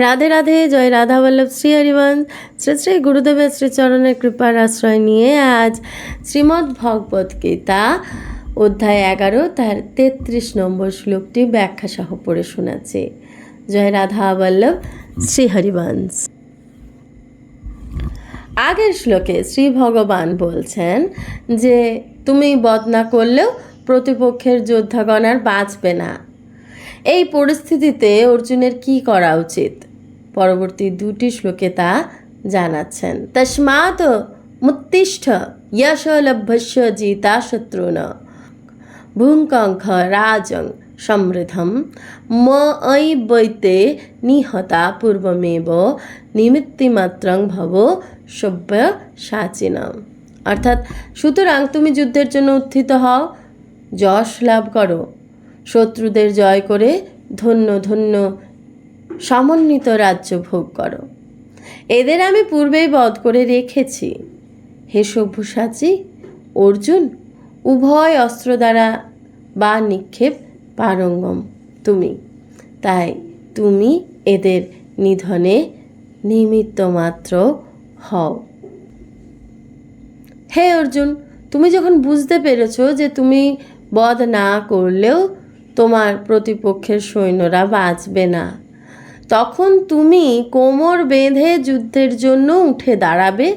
রাধে রাধে, জয় রাধা বল্লভ, শ্রী হরিবংশ শ্রী শ্রী গুরুদেবের শ্রীচরণের কৃপার আশ্রয় নিয়ে আজ শ্রীমদ্ ভগবত গীতা অধ্যায় এগারো, তার তেত্রিশ নম্বর শ্লোকটি ব্যাখ্যা সহ পড়ে শোনাচ্ছে। জয় রাধা বল্লভ, শ্রী হরিবংশ আগের শ্লোকে শ্রী ভগবান বলছেন যে, তুমি বদনা করলেও প্রতিপক্ষের যোদ্ধাগণ আর বাঁচবে না। এই পরিস্থিতিতে অর্জুনের কি করা উচিত? পরবর্তী দুটি শ্লোকে তা জানাচ্ছেন। তস্মাৎ মুত্তিষ্ঠ যশ লভ্যস্য জিতা শত্রুন ভুঙ্কঙ্খ রাজং সমৃদ্ধম। ম ঐ বৈতে নিহতা পূর্বমেব নিমিত্তিমাত্রং ভব সভ্য সাচিনম অর্থাৎ, সুতরাং তুমি যুদ্ধের জন্য উত্থিত হও। যশ লাভ করো। শত্রুদের জয় করে ধন্য ধন্য সমন্বিত রাজ্য ভোগ করো। এদের আমি পূর্বেই বধ করে রেখেছি। হে সভ্যসাচী অর্জুন, উভয় অস্ত্র দ্বারা বা নিক্ষেপ পারঙ্গম তুমি। তাই তুমি এদের নিধনে নিমিত্ত মাত্র হও। হে অর্জুন, তুমি যখন বুঝতে পেরেছ যে তুমি বধ না করলেও তোমার প্রতিপক্ষের সৈন্যরা বাঁচবে না। তখন তুমি কোমর বেঁধে যুদ্ধের জন্য উঠে দাঁড়াবে।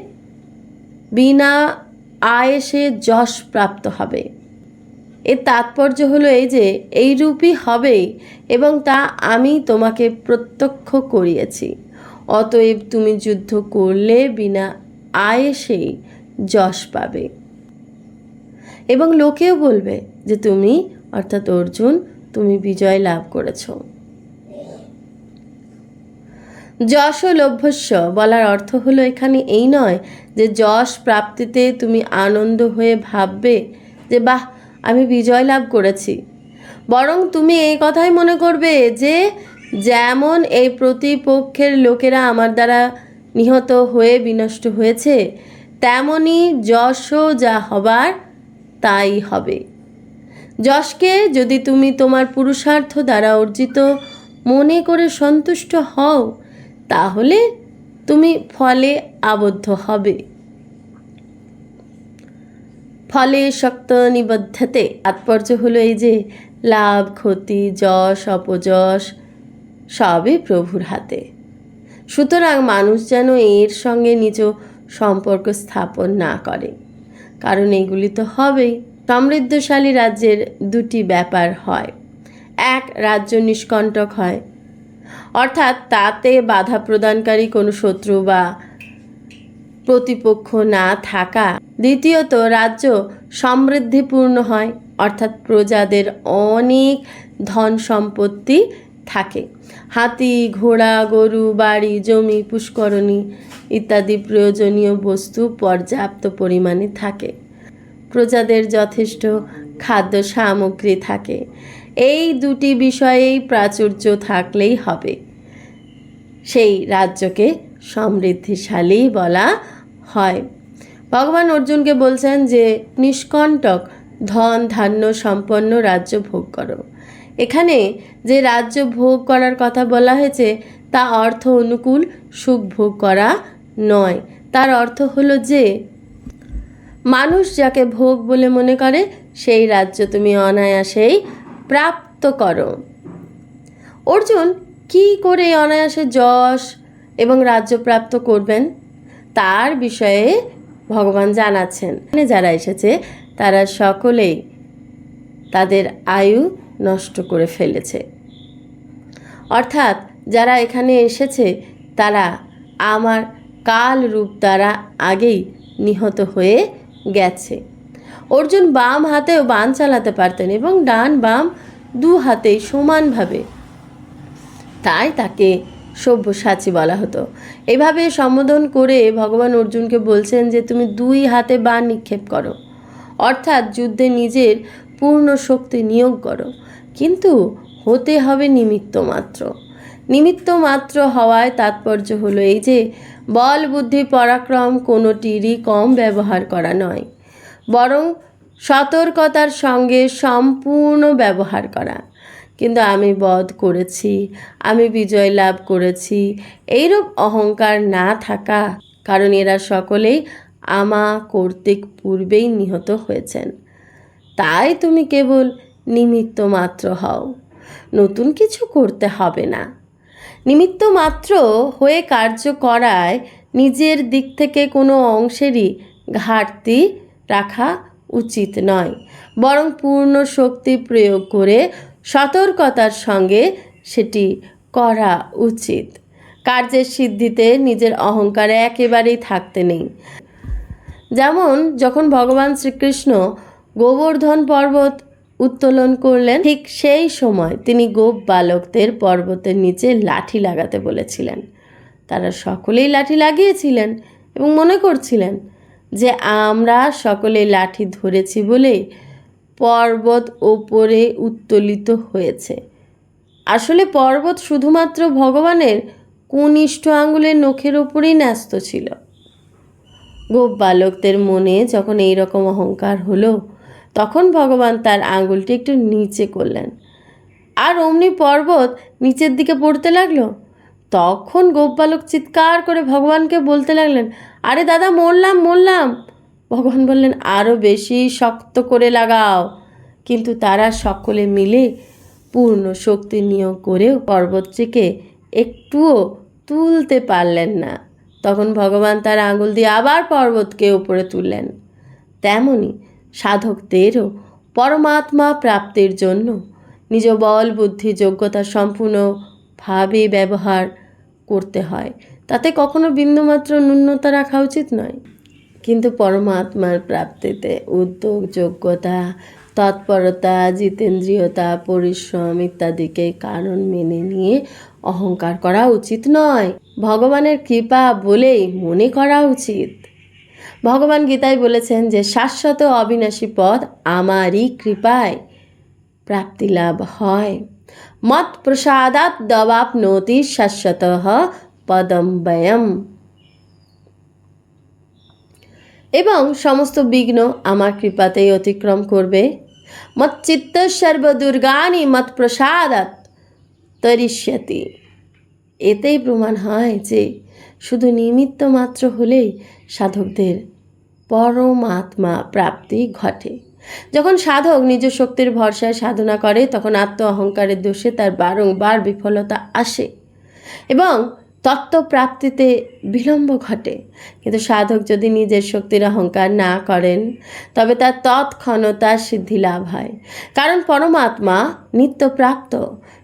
বিনা আয়েসে যশ প্রাপ্ত হবে। এর তাৎপর্য হলো এই যে এই রূপই হবেই এবং তা আমি তোমাকে প্রত্যক্ষ করিয়েছি। অতএব তুমি যুদ্ধ করলে বিনা আয়েসেই যশ পাবে। এবং লোকেও বলবে যে, তুমি অর্থাৎ অর্জুন, তুমি বিজয় লাভ করেছ। যশ ও লভ্যস্য, বলার অর্থ হলো এখানে এই নয় যে যশ প্রাপ্তিতে তুমি আনন্দ হয়ে ভাববে যে, বাহ, আমি বিজয় লাভ করেছি। বরং তুমি এই কথাই মনে করবে যে, যেমন এই প্রতিপক্ষের লোকেরা আমার দ্বারা নিহত হয়ে বিনষ্ট হয়েছে, তেমনি যশও যা হবার তাই হবে। যশকে যদি তুমি তোমার পুরুষার্থ দ্বারা অর্জিত মনে করে সন্তুষ্ট হও, তাহলে তুমি ফলে আবদ্ধ হবে। ফলে শক্ত নিবদ্ধতে। তাৎপর্য হলো এই যে, লাভ, ক্ষতি, যশ, অপযশ সবই প্রভুর হাতে। সুতরাং মানুষ যেন এর সঙ্গে নিজ সম্পর্ক স্থাপন না করে। কারণ এগুলি তো হবেই। সমৃদ্ধশালী রাজ্যের দুটি ব্যাপার হয়। এক, রাজ্য নিষ্কণ্টক হয়। অর্থাৎ তাতে বাধা প্রদানকারী কোনো শত্রু বা প্রতিপক্ষ না থাকা। দ্বিতীয়ত, রাজ্য সমৃদ্ধিপূর্ণ হয়, অর্থাৎ প্রজাদের অনেক ধন সম্পত্তি থাকে। হাতি, ঘোড়া, গরু, বাড়ি, জমি, পুষ্করণী ইত্যাদি প্রয়োজনীয় বস্তু পর্যাপ্ত পরিমাণে থাকে। প্রজাদের যথেষ্ট খাদ্য সামগ্রী থাকে। এই দুটি বিষয়েই প্রাচুর্য থাকলেই হবে। সেই রাজ্যকে সমৃদ্ধিশালী বলা হয়। ভগবান অর্জুনকে বলছেন যে, নিষ্কণ্টক, ধন, ধান্য, সম্পন্ন রাজ্য ভোগ করো। এখানে যে রাজ্য ভোগ করার কথা বলা হয়েছে, তা অর্থ অনুকূল, সুখ ভোগ করা নয়। তার অর্থ হলো যে মানুষ যাকে ভোগ বলে মনে করে, সেই রাজ্য তুমি অনায়াসেই প্রাপ্ত করো। অর্জুন, কি করে অনায়াসে যশ এবং রাজ্য প্রাপ্ত করবেন? তার বিষয়ে ভগবান জানাচ্ছেন। যারা এসেছে, তারা সকলেই তাদের আয়ু নষ্ট করে ফেলেছে। অর্থাৎ, যারা এখানে এসেছে, তারা আমার কাল রূপ দ্বারা আগেই নিহত হয়ে গেছে। অর্জুন বাম হাতেও বান চালাতে পারতেন এবং ডান বাম দু হাতেই সমানভাবে। তাই তাকে সব্যসাচী বলা হতো। এভাবে সম্বোধন করে ভগবান অর্জুনকে বলছেন যে, তুমি দুই হাতে বান নিক্ষেপ করো। অর্থাৎ যুদ্ধে নিজের পূর্ণ শক্তি নিয়োগ করো। কিন্তু হতে হবে নিমিত্ত মাত্র নিমিত্ত মাত্র হওয়ায় তাৎপর্য হলো এই যে বল, বুদ্ধি, পরাক্রম কোনোটিরই কম ব্যবহার করা নয়। বরং সতর্কতার সঙ্গে সম্পূর্ণ ব্যবহার করা। কিন্তু আমি বধ করেছি, আমি বিজয় লাভ করেছি, এইরূপ অহংকার না থাকা কারণ এরা সকলেই আমা কর্তৃক পূর্বেই নিহত হয়েছেন। তাই তুমি কেবল নিমিত্ত মাত্র হও, নতুন কিছু করতে হবে না। নিমিত্ত মাত্র হয়ে কার্য করায় নিজের দিক থেকে কোনো অংশেরই ঘাটতি রাখা উচিত নয়, বরং পূর্ণ শক্তি প্রয়োগ করে সতর্কতার সঙ্গে সেটি করা উচিত। কার্যের সিদ্ধিতে নিজের অহংকার একেবারেই থাকতে নেই। যেমন, যখন ভগবান শ্রীকৃষ্ণ গোবর্ধন পর্বত উত্তোলন করলেন। ঠিক সেই সময় তিনি গোপ বালকদের পর্বতের নিচে লাঠি লাগাতে বলেছিলেন। তারা সকলেই লাঠি লাগিয়েছিলেন এবং মনে করছিলেন যে, আমরা সকলে লাঠি ধরেছি বলে পর্বত ওপরে উত্তোলিত হয়েছে। আসলে পর্বত শুধুমাত্র ভগবানের কুনিষ্ঠ আঙ্গুলের নখের ওপরেই ন্যস্ত ছিল। গোপ বালকদের মনে যখন এই রকম অহংকার হলো তখন ভগবান তার আঙুলটি একটু নিচে করলেন। আর অমনি পর্বত নিচের দিকে পড়তে লাগল। তখন গোপ বালক চিৎকার করে ভগবানকে বলতে লাগলেন, আরে দাদা, মরলাম মরলাম। ভগবান বললেন আরও বেশি শক্ত করে লাগাও। কিন্তু তারা সকলে মিলে পূর্ণ শক্তি নিয়োগ করেও পর্বতটিকে একটুও তুলতে পারলেন না। তখন ভগবান তার আঙুল দিয়ে আবার পর্বতকে উপরে তুললেন। তেমনি সাধকদেরও পরমাত্মা প্রাপ্তির জন্য নিজ বল, বুদ্ধি, যোগ্যতা সম্পূর্ণভাবে ব্যবহার করতে হয়। তাতে কখনো বিন্দুমাত্র ন্যূনতা রাখা উচিত নয়। কিন্তু পরমাত্মার প্রাপ্তিতে উদ্যোগ, যোগ্যতা, তৎপরতা, জিতেন্দ্রিয়তা, পরিশ্রম ইত্যাদিকে কারণ মেনে নিয়ে অহংকার করা উচিত নয়। ভগবানের কৃপা বলেই মনে করা উচিত। ভগবান গীতায় বলেছেন যে, শাশ্বত অবিনাশী পদ আমারই কৃপায় প্রাপ্তি লাভ হয়। মত প্রসাদাত দবাপনোতি শাশ্বত পদম ব্যয়ম। এবং সমস্ত বিঘ্ন আমার কৃপাতেই অতিক্রম করবে। মচ্চিত্ত সর্বদুর্গানি মত প্রসাদাত তরিষ্যতি। এতেই প্রমাণ হয় যে, শুধু নিমিত্ত মাত্র হলেই সাধকদের পরমাত্মা প্রাপ্তি ঘটে। যখন সাধক নিজ শক্তির ভরসায় সাধনা করে, তখন আত্ম অহংকারের দোষে তার বারংবার বিফলতা আসে এবং তত্ত্ব প্রাপ্তিতে বিলম্ব ঘটে। কিন্তু সাধক যদি নিজের শক্তির অহংকার না করেন, তবে তার তৎক্ষণতা সিদ্ধি লাভ হয়। কারণ পরমাত্মা নিত্যপ্রাপ্ত।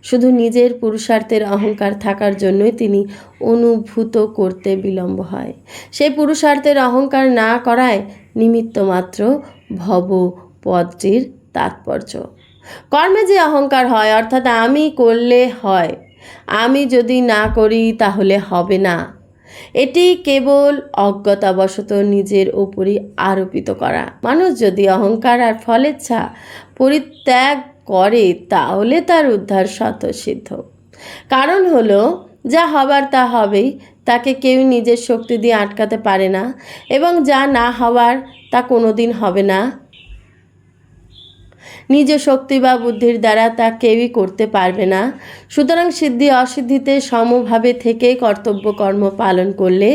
শুধু নিজের পুরুষার্থের অহংকার থাকার জন্যই তিনি অনুভূত করতে বিলম্ব হয়। সেই পুরুষার্থের অহংকার না করায় নিমিত্ত মাত্র ভব পদটির তাৎপর্য। কর্মে যে অহংকার হয়, অর্থাৎ আমি করলে হয় আমি যদি না করি তাহলে হবে না। এটি কেবল অজ্ঞতাবশত নিজের ওপরই আরোপিত করা। মানুষ যদি অহংকার আর ফলেচ্ছা পরিত্যাগ করে, তাহলে তার উদ্ধার স্বতঃসিদ্ধ। কারণ হলো, যা হবার তা হবেই। তাকে কেউ নিজের শক্তি দিয়ে আটকাতে পারে না এবং যা না হওয়ার তা কোনোদিন হবে না। নিজ শক্তি বা বুদ্ধির দ্বারা তা কেউই করতে পারবে না। সুতরাং সিদ্ধি অসিদ্ধিতে সমভাবে থেকে কর্তব্য কর্ম পালন করলে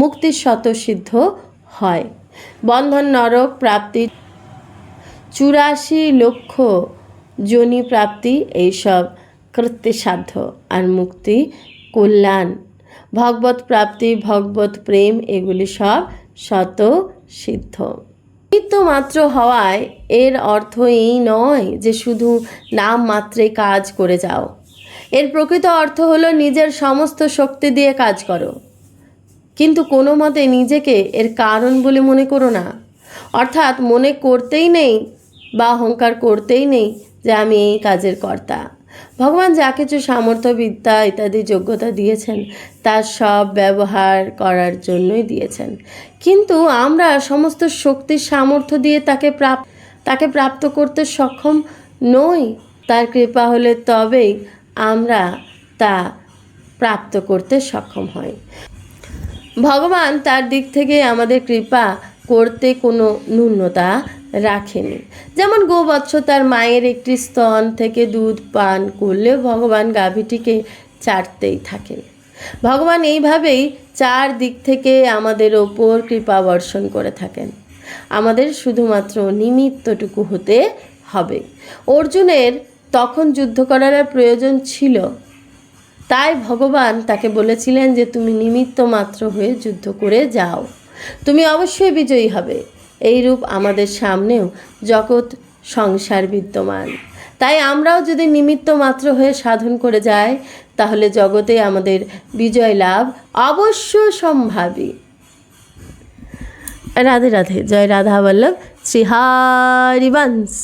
মুক্তি স্বতঃসিদ্ধ হয়। বন্ধন নরক প্রাপ্তি চুরাশি লক্ষ যোনি প্রাপ্তি এইসব কৃত্যসাধ্য আর মুক্তি, কল্যাণ, ভগবত প্রাপ্তি, ভগবত প্রেম, এগুলি সব শত সিদ্ধ। নিমিত্ত মাত্র হওয়ায় এর অর্থ এই নয় যে শুধু নাম মাত্রে কাজ করে যাও। এর প্রকৃত অর্থ হলো নিজের সমস্ত শক্তি দিয়ে কাজ করো। কিন্তু কোনো মতে নিজেকে এর কারণ বলে মনে করো না। অর্থাৎ মনে করতেই নেই বা অহংকার করতেই নেই যে আমি এই কাজের কর্তা। ভগবান যা কিছু সামর্থ্য, বিদ্যা ইত্যাদি যোগ্যতা দিয়েছেন তার সব ব্যবহার করার জন্যই দিয়েছেন। কিন্তু আমরা সমস্ত শক্তির সামর্থ্য দিয়ে তাকে প্রাপ, তাকে প্রাপ্ত করতে সক্ষম নই। তার কৃপা হলে তবেই আমরা তা প্রাপ্ত করতে সক্ষম হই। ভগবান তার দিক থেকে আমাদের কৃপা করতে কোনো ন্যূনতা রাখেনি। যেমন গোবৎস তার মায়ের একটি স্তন থেকে দুধ পান করলে ভগবান গাভীটিকে চারতেই থাকেন। ভগবান এইভাবেই চার দিক থেকে আমাদের ওপর কৃপা বর্ষণ করে থাকেন। আমাদের শুধুমাত্র নিমিত্তটুকু হতে হবে। অর্জুনের তখন যুদ্ধ করার প্রয়োজন ছিল। তাই ভগবান তাকে বলেছিলেন যে, তুমি নিমিত্ত মাত্র হয়ে যুদ্ধ করে যাও। তুমি অবশ্যই বিজয়ী হবে। এই রূপ আমাদের সামনেও জগৎ সংসার বিদ্যমান। তাই আমরাও যদি নিমিত্ত মাত্র হয়ে সাধন করে যাই, তাহলে জগতে আমাদের বিজয় লাভ অবশ্য সম্ভাবী। রাধে রাধে, জয় রাধা বল্লভ, শ্রী হরিবংশ।